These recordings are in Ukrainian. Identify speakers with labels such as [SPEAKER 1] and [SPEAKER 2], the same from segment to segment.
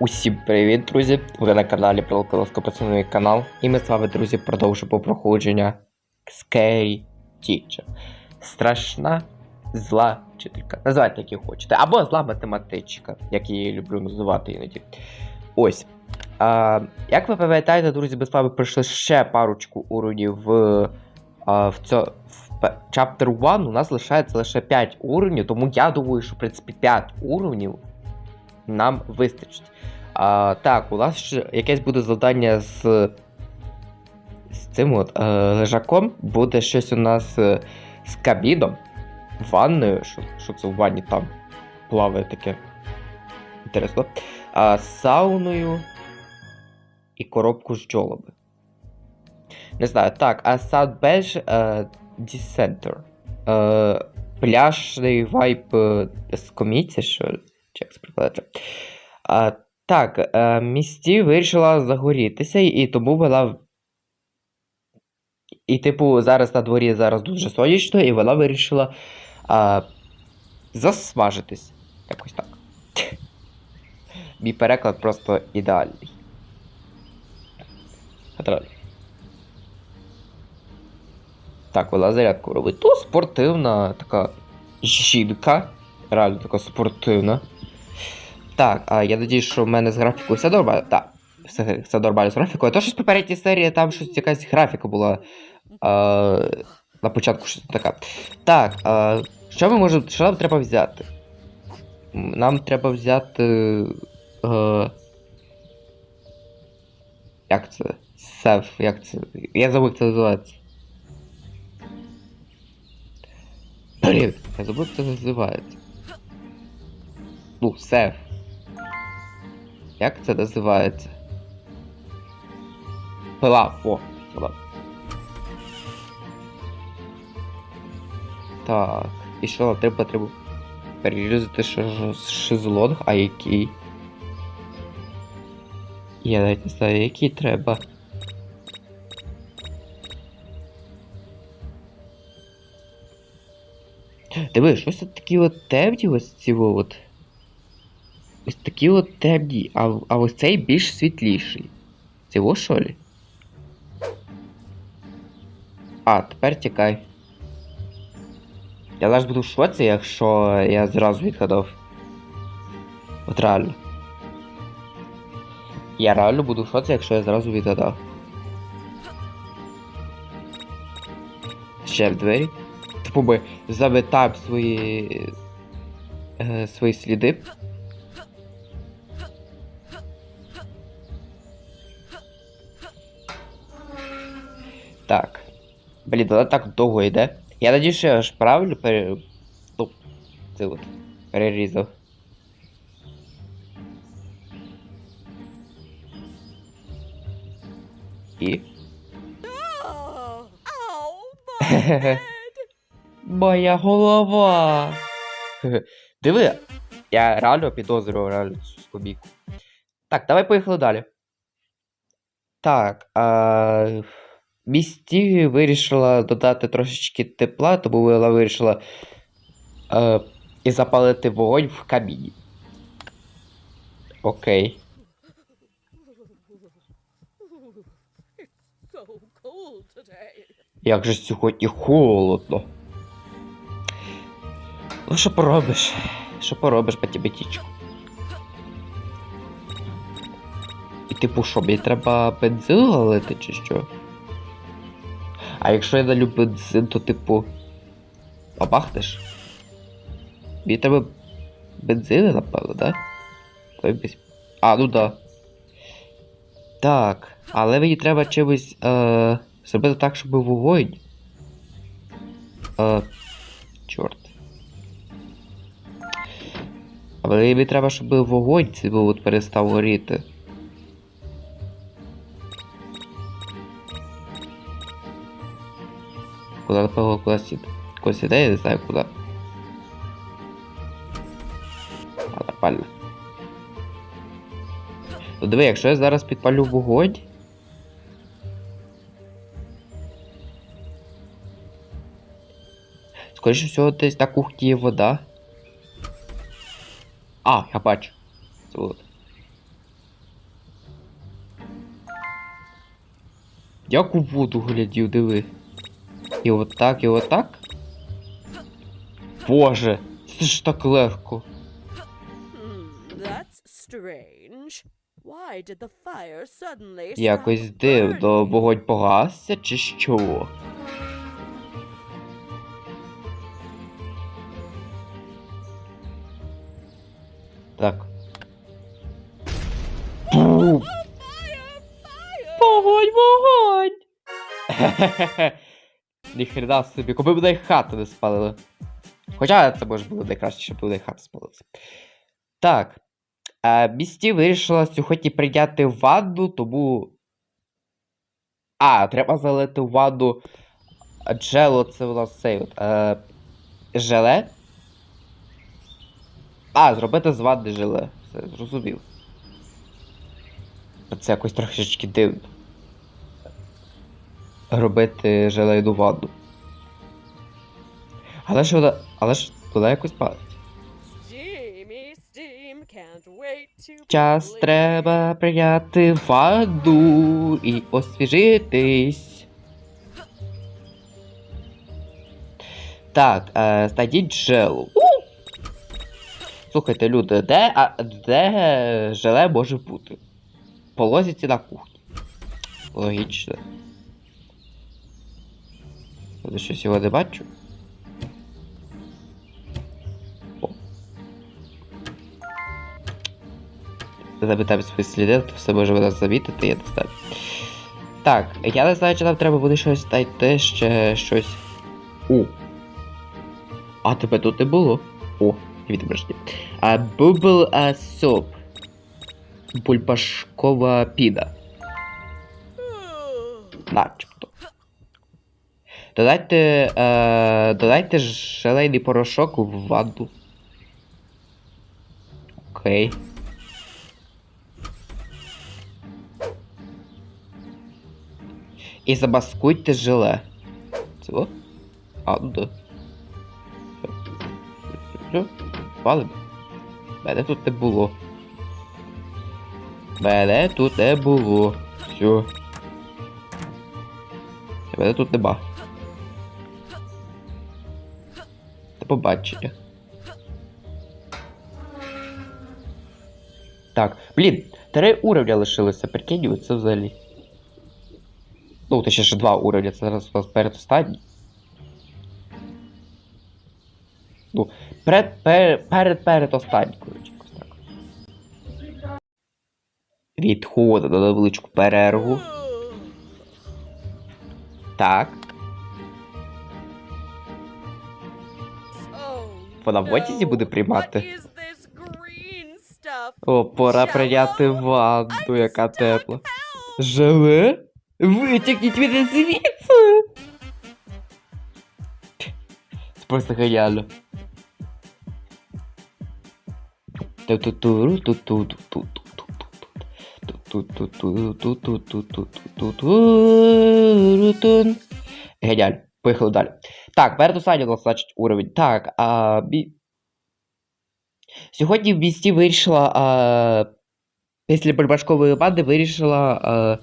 [SPEAKER 1] Усім привіт, друзі! Ви на каналі Прилколоско канал. І ми з вами, друзі, продовжуємо проходження Scary Teacher. Страшна зла вчителька. Називайте, як і хочете. Або зла математичка, як я її люблю називати іноді. Ось. А, як ви пам'ятаєте, друзі, ми з вами пройшли ще парочку уровнів в, а, в, цьо, Chapter 1. У нас лишається лише 5 уровнів, тому я думаю, що в принципі 5 уровнів нам вистачить. А, так, у нас ще якесь буде завдання з. З цим от е, лежаком. Буде щось у нас е, з кабіном, ванною. Що, що це в ванні там плаває таке. Інтересно. А, сауною і коробку з джолоби. Не знаю, так, а Садбеж е, Дісентер. Е, пляжний вайп е, з коміції, що. Чи як це? А, так, е, місті вирішила загорітися, і тому вона. І, типу, зараз на дворі зараз дуже сонячно, і вона вирішила а, засмажитись. Якось так. Мій переклад просто ідеальний. Так, вона зарядку робить. То спортивна така жінка. Реально така спортивна. Так, а я надію, що в мене з графікою все нормально. Так, все, все нормально з графікою. А то щось в попередній серії там щось якась графіка була. А, на початку щось така. Так, а, що ми можемо. Що нам треба взяти? Нам треба взяти. Е, як це? Сеф, як це? Я забув, це називається. Блін, я забув, це називається. Ну, сеф. Як це називається? Пила, о, пила. Так. І що треба треба перерізати шезлонг, а який? Я навіть не знаю, який треба. Диви, щось тут такі от темні ось ці от. Ось такі от темні, а, а ось цей більш світліший. Цього що ли? А, тепер тікай. Я зараз буду в шоці, якщо я зразу відгадав. От реально. Я реально буду в якщо я зразу відгадав. Ще в двері. Типу ми заметаємо свої. Е, свої сліди. Блін, вона так довго йде. Я надію, що я ж правильно пере... Ну, це от. Перерізав. І. Моя голова. Диви, я реально підозрював реально цю скобійку. Так, давай поїхали далі. Так, а... Місті вирішила додати трошечки тепла, тому вона вирішила е, і запалити вогонь в каміні. Окей. Як же сьогодні холодно. Ну, що поробиш? Що поробиш, батібетічку? І типу що, мені треба бензин галити чи що? А якщо я налю бензин, то типу. Побахнеш? Мені треба бензини, напевно, да? А, ну да. Так, але мені треба чимось е, зробити так, щоб вогонь. Е, чорт. Але мені треба, щоб вогонь цей був перестав горіти. kadar para considera estar curado. Але пальне. То диви, якщо я зараз підпалю вугодь. Скоріше всього десь на кухні є вода. А, я бачу. От. Яку воду глядів, диви. І отак, і отак. Боже, це ж так легко.
[SPEAKER 2] Hmm,
[SPEAKER 1] Якось дивно,
[SPEAKER 2] burning?
[SPEAKER 1] вогонь погасся чи що? Так. Бум! Вогонь, вогонь! Ніхрена собі, коли б навіть хату не спалили. Хоча це може було найкраще, щоб буде хата спалилася. Так. Е, Місті вирішила сьогодні прийняти ванну, тому. А, треба залити ванну джело, це у нас цей. Е, желе. А, зробити з ванни желе. Все, зрозумів. Це якось трошечки дивно. Робити желейну ванну. Але ж вона. Але ж вона якось палить. Час треба прийняти ванну і освіжитись. Так, е, знайдіть джелу. Слухайте, люди, де, а, де желе може бути? По лозіці на кухні. Логічно. Я щось його не бачу. О. Свої сліди, то все може нас замітити, я не знаю. Так, я не знаю, чи нам треба буде щось знайти, ще щось. У. А тебе тут не було. О, відображення. А бубл а, суп. Бульбашкова піна. Начебто. Додайте. Е, додайте желейний порошок в ванну. Окей. І замаскуйте желе. Цього? А, ну да. Все, палимо. Мене тут не було. Мене тут не було. Все. Мене тут нема. Побачення. Так, блін, три уровня лишилося, прикинь, це взагалі. Ну, точніше ще два уровня, це зараз у нас передостанній. Ну, перед, перед, перед, перед останній, коротше, якось так. Відходимо на невеличку перерву. Так. Вона в отязі буде приймати? О, пора прийняти ванну, яка тепла. Живе? Витягніть мене звідси! Це просто геніально. Геніально. Поїхали далі. Так, передостанній значить уровень. Так, а... Бі... Сьогодні в місті вирішила. а... Після бульбашкової бади вирішила а...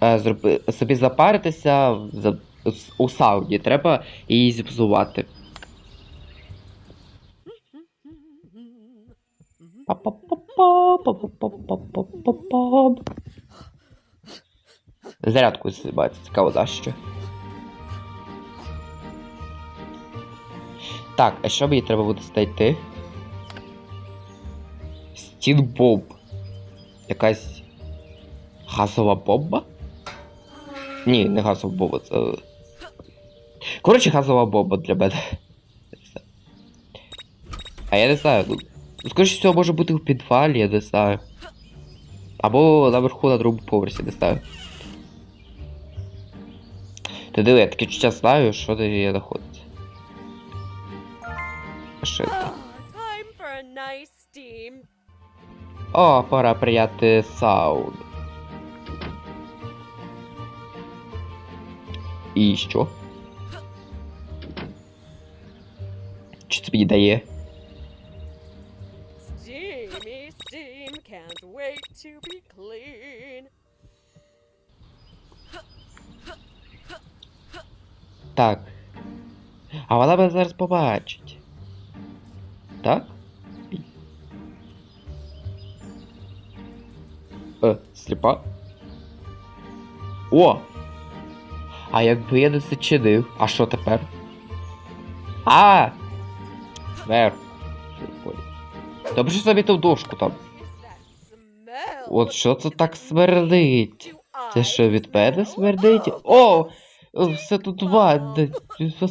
[SPEAKER 1] А, зроби... собі запаритися в... у сауні. Треба її зіпсувати. Зарядку бачите, цікаво, да що. Так, а що мені треба буде знайти? Стінбомб. Якась газова бомба? Ні, не газова бомба, це. Коротше, газова бомба для мене. А я не знаю, ну. ну, Скоріше всього може бути в підвалі, я не знаю. Або наверху на другому поверсі, не знаю. Ти диви, я таке чуття знаю, що де я знаходиться
[SPEAKER 2] шито.
[SPEAKER 1] О, пора прияти сауд. І що? Чи це мені дає? Так. А вона мене зараз побачить. Так? Е, сліпа? О! А якби я не зачинив, а що тепер? А! Зверху. Добре, що замітив дошку там. От що це так смердить? Це що від мене смердить? О! Все тут ванна,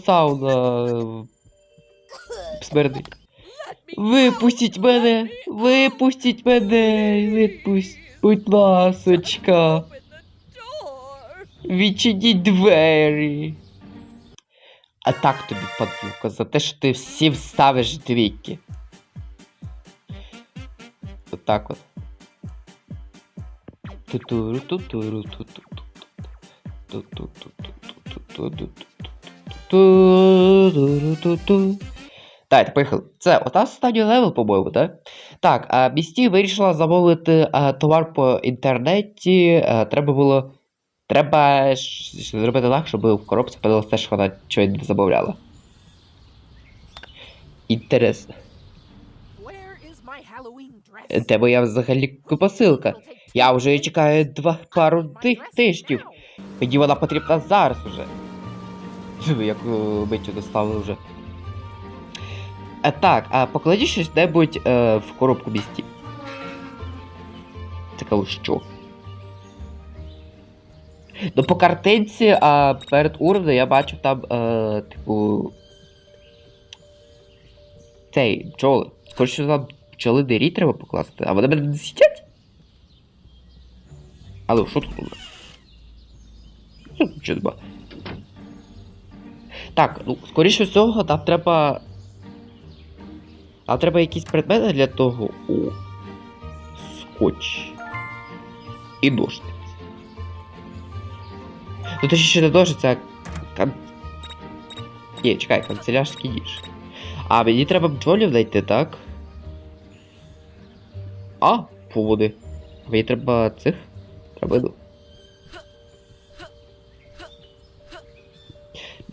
[SPEAKER 1] сауна смердить. Випустіть мене! Випустіть мене! Відпустіть, будь ласочка! Відчиніть двері. А так тобі, падлюка, за те, що ти всі вставиш двійки. Отак от. Тутуру, Давайте, поїхали. Це от останній левел, по-моєму, так? Так, а Місті вирішила замовити а, товар по інтернеті. А, треба було. Треба зробити так, щоб в коробці подалося те, що вона чогось не замовляла. Інтересно.
[SPEAKER 3] Dress?
[SPEAKER 1] Де моя взагалі посилка? Я вже її чекаю два пару тих тижнів. Мені вона потрібна зараз уже. Як е, миттю доставили вже. А, так, а поклади щось небудь е, в коробку місті. Цікаво, що? Ну, по картинці, а перед урною я бачив там, е, типу. Цей, бджоли. Скоріше там пчоли дирі треба покласти, а вони мене не сидять? Але що тут? у нас? Ну. Так, ну, скоріше всього, нам треба. Нам треба якісь предмети для того. О. Скотч. І ножниці. Ну то ще не ножниці, а кан... Ні, чекай, канцелярський ніж. А, мені треба бджолів знайти, так? А, поводи. Мені треба цих. Треба ну.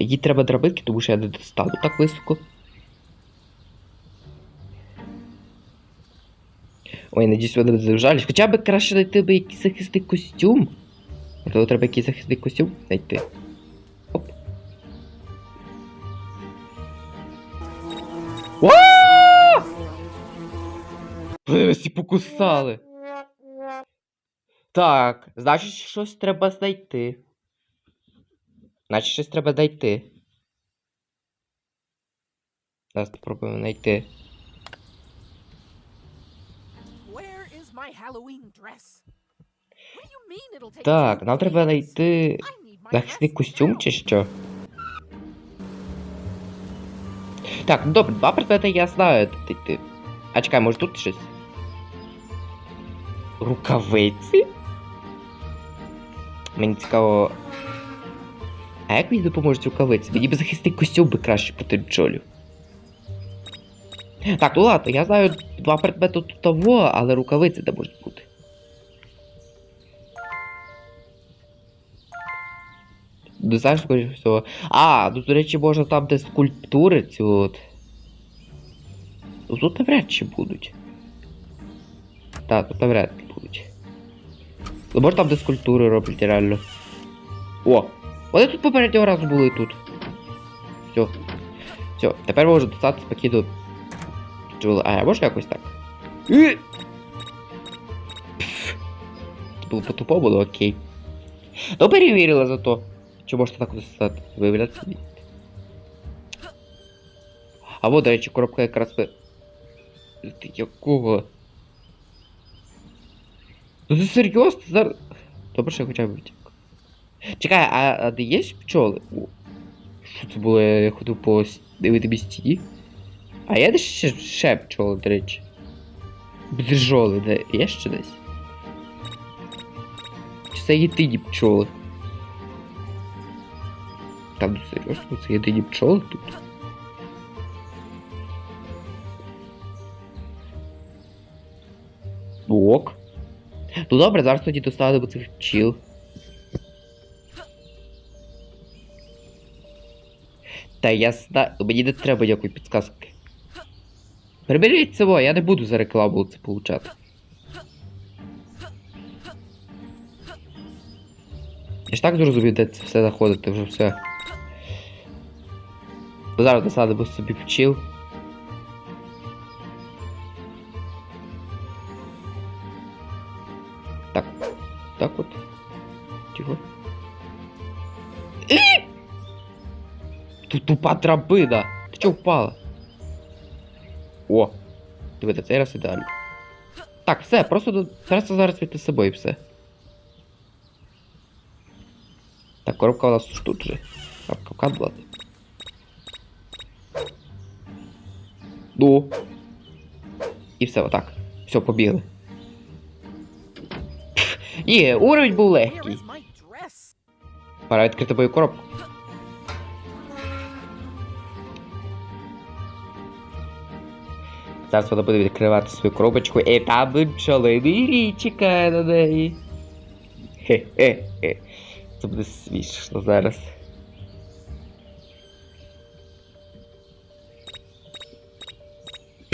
[SPEAKER 1] Мені треба драбинки, тому що я не достану так високо. Ой, надіюсь, вони не зажались. Хоча б краще знайти би якийсь захисний костюм. Можливо, треба якийсь захисний костюм знайти. Оп. Вони покусали. Так, значить, щось треба знайти. Значить, щось треба знайти. Зараз спробуємо знайти. Так, нам треба знайти захисний костюм чи що? Так, ну добре, два предмети я знаю. А чекай, може тут щось? Рукавиці? Мені цікаво. А як мені допоможуть рукавиці? Мені б захисний костюм би краще проти бджолів. Так, ну ладно, я знаю два предмети тут того, але рукавиці де можуть бути. Ну, знаєш, скоріше всього. А, ну, до речі, можна там, де скульптури ці от. Ну, тут навряд чи будуть. Так, тут навряд чи будуть. Ну, може там, де скульптури роблять реально. О! Вони тут попереднього разу були тут. Все. Все, тепер можу достати спокійно. Джули. А, я можу якось так? Пф. Це було окей. Ну, перевірила зато. Чи можете так достати? Виявляється ні. А вот, до речі, коробка якраз ви. Ти якого? Ну ти серйозно? Зараз. Добре, що я хоча б витік. Чекай, а, а де є пчоли? О, що це було? Я ходив по невидимій стіні? А є десь ще, ще пчоли, до речі? Бджоли, де є ще десь? Чи це єдині пчоли? Там ну, серйозно, це єдині пчоли тут. Ок. Ну добре, зараз тоді доставимо цих пчіл. Та я зна... Мені не треба ніякої підказки. Приберіть цього, я не буду за рекламу це получати. Я ж так зрозумів, де це все заходити, вже все. Бо Зараз насадимо собі пчіл. Так. Так от. Тихо. І! Тут тупа драбина. Ти чого впала? О! Дивіться, цей раз ідеально. Так, все, просто до- просто зараз від собою і все. Так, коробка у нас тут же. Коробка була. Ну. І все, отак. Все, побігли. Є, уровень був легкий. Пора відкрити мою коробку. Зараз вона буде відкривати свою коробочку, і там бджолиний чекає на неї. Хе-хе-хе. Це буде смішно зараз.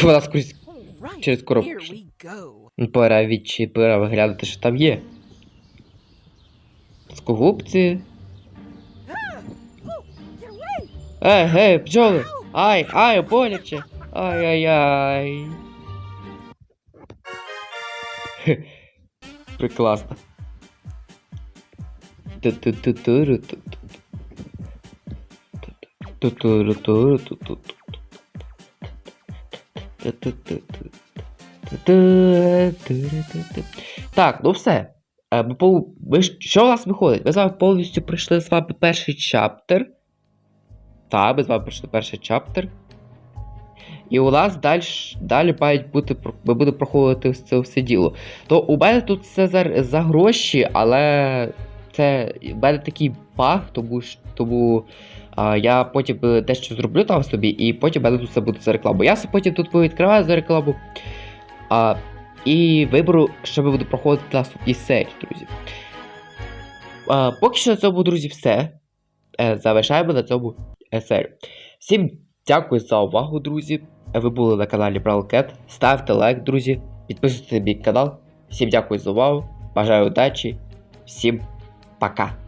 [SPEAKER 1] Вона скрізь Через коробку. Ну, Пора відчепира виглядати, що там є. Скугубці.
[SPEAKER 3] Oh!
[SPEAKER 1] Ей, гей, бджоли! Ай, ай, боляче! Ай-яй-яй. Прекрасно. Так, ну все. Е, Ми, що у нас виходить? Ми з вами повністю пройшли з вами перший чаптер. Так, ми з вами пройшли перший чаптер. І у нас далі, далі мають бути, будемо проходити це все діло. То у мене тут все за, за гроші, але це в мене такий баг, тому, тому а, я потім дещо зроблю там собі, і потім мене тут все буде за рекламу. Я потім тут відкриваю за рекламу. А, і виберу, що ми будемо проходити наступні серії, друзі. А, поки що на цьому, друзі, все. Е, завершаємо на цьому е, серію. Всім дякую за увагу, друзі. Ви були на каналі Бралкет. Ставте лайк, друзі. Підписуйтесь на мій канал. Всім дякую за увагу. Бажаю удачі. Всім пока.